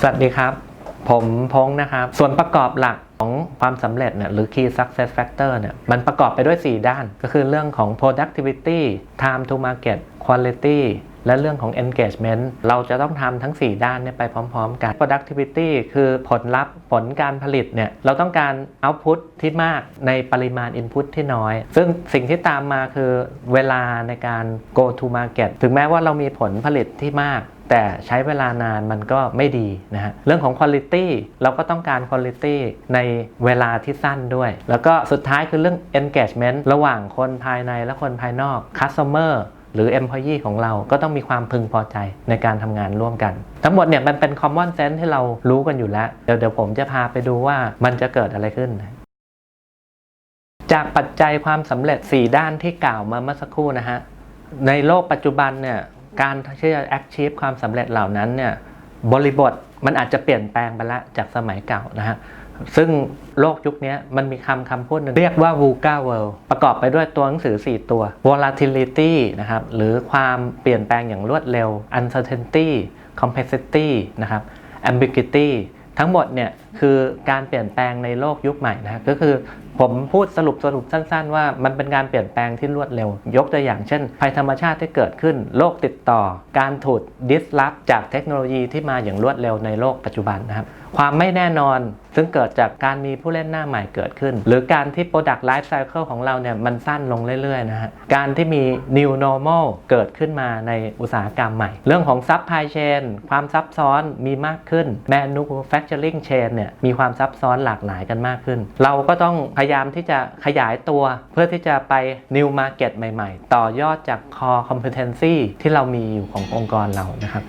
สวัสดีครับ ผมพงษ์นะครับ ส่วนประกอบหลักของความสำเร็จเนี่ยหรือ Key Success Factor เนี่ยมันประกอบไปด้วย 4 ด้าน ก็คือเรื่องของ productivity time to market quality และเรื่องของ engagement เราจะต้องทำทั้ง 4 ด้านเนี่ยไปพร้อมๆกัน productivity คือผลลัพธ์ผลการผลิตเนี่ยเราต้องการ output ที่มากในปริมาณ input ที่น้อย ซึ่งสิ่งที่ตามมาคือเวลาในการ go to market ถึงแม้ว่าเรามีผลผลิตที่มากแต่ใช้เวลานานมันก็ไม่ดีนะฮะ เรื่องของ Quality เราก็ต้องการ Quality ในเวลาที่สั้นด้วย แล้วก็สุดท้ายคือเรื่อง Engagement ระหว่างคนภายในและคนภายนอก Customer หรือ Employee ของเราก็ต้องมีความพึงพอใจในการทำงานร่วมกัน ทั้งหมดเนี่ยมันเป็น Common Sense ที่เรารู้กันอยู่แล้ว เดี๋ยวเดี๋ยวผมจะพาไปดูว่ามันจะเกิดอะไรขึ้น จากปัจจัยความสำเร็จ 4 ด้านที่กล่าวมาเมื่อสักครู่นะฮะ ในโลกปัจจุบันเนี่ยการที่จะ achieve ความสำเร็จเหล่านั้นเนี่ยบริบทมันอาจจะเปลี่ยนแปลงไปละจากสมัยเก่านะฮะ ซึ่งโลกยุคนี้มันมีคำคำพูดหนึ่งเรียกว่า VUCA World ประกอบไปด้วยตัวหนังสือ 4 ตัว volatility นะครับ หรือความเปลี่ยนแปลงอย่างรวดเร็ว uncertainty complexity นะครับ ambiguity ทั้งหมดเนี่ย คือการเปลี่ยนแปลงในโลกยุคใหม่นะก็คือผมพูดสรุปสรุปสั้น ๆ ว่ามันเป็นการเปลี่ยนแปลงที่รวดเร็ว ยกตัวอย่างเช่น ภัยธรรมชาติที่เกิดขึ้น โรคติดต่อ การถูกดิสล u p จากเทคโนโลยีที่มาอย่างรวดเร็วในโลกปัจจุบันนะครับ ความไม่แน่นอน ซึ่งเกิดจากการมีผู้เล่นหน้าใหม่เกิดขึ้น หรือการที่ Product Life Cycle ของเราเนี่ยมันสั้นลงเรื่อยๆนะฮะการที่มี New Normal เกิดขึ้นมาในอุตสาหกรรมใหม่ เรื่องของ Supply Chain ความซับซ้อนมีมากขึ้น Manufacturing Chain เนี่ยเนี่ยมีความซับซ้อนหลากหลายกันมากขึ้น เราก็ต้องพยายามที่จะขยายตัว เพื่อที่จะไป New Market ใหม่ ๆ ต่อยอดจาก Core Competency ที่เรามีอยู่ขององค์กรเรานะครับ